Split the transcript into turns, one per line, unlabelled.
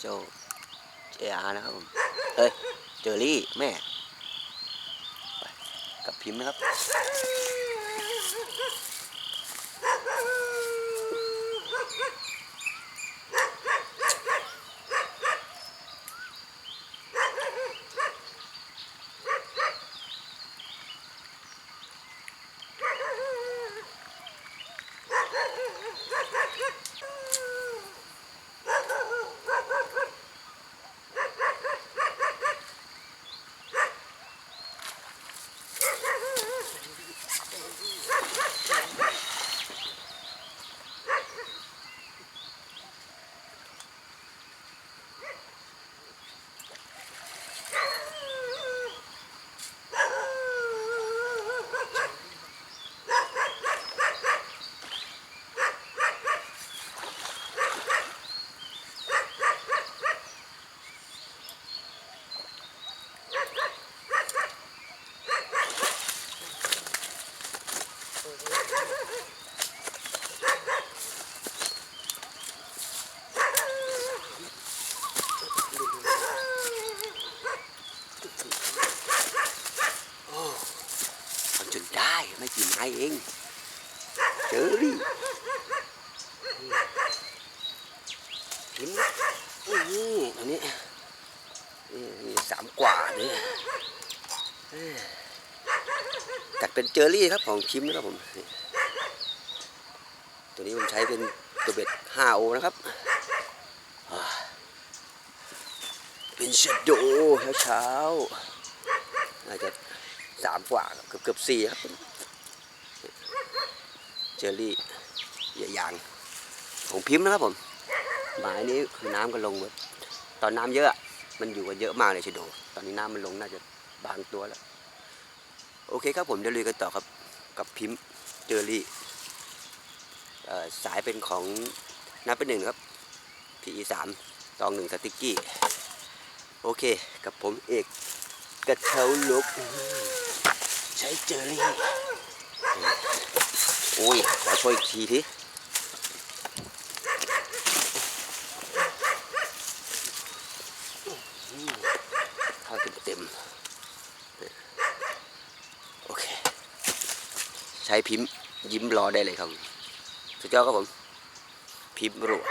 โจเจอานะครับผมเฮ้ย เจอรี่แม่ กับพิมพ์นะครับ มันจนได้ไม่กี่ไม้เองเจอรี่หินนี่อันนี้นี่สามกว่าเนี่ย เป็นเจอรี่ครับของพิมพ์นะครับผม ตัวนี้ผมใช้เป็นตัวเบ็ด5โอนะครับ เป็นเชดโดเช้าๆน่าจะสามกว่าเกือบเกือบสี่ครับ เจอรี่เหยยางของพิมพ์นะครับผม หมายนี้คือน้ำก็ลงหมดตอนน้ำเยอะ มันอยู่กันเยอะมากเลยเชิโด ตอนนี้น้ำมันลงน่าจะบางตัวแล้ว โอเคครับผมเดี๋ยวลุยกันต่อครับกับพิมพ์เจอรี่สายเป็นของนับเป็นหนึ่งครับ PE สามตองหนึ่งสติกกี้ โอเคกับผมเอกกระเช้าลุก ใช้เจอรี่โอ้ยขอช่วยอีกทีทีเข้าเต็มเต็มๆโอเค ใช้พิมพ์ยิ้มรอได้เลยครับสุดยอดครับผมพิมพ์รัว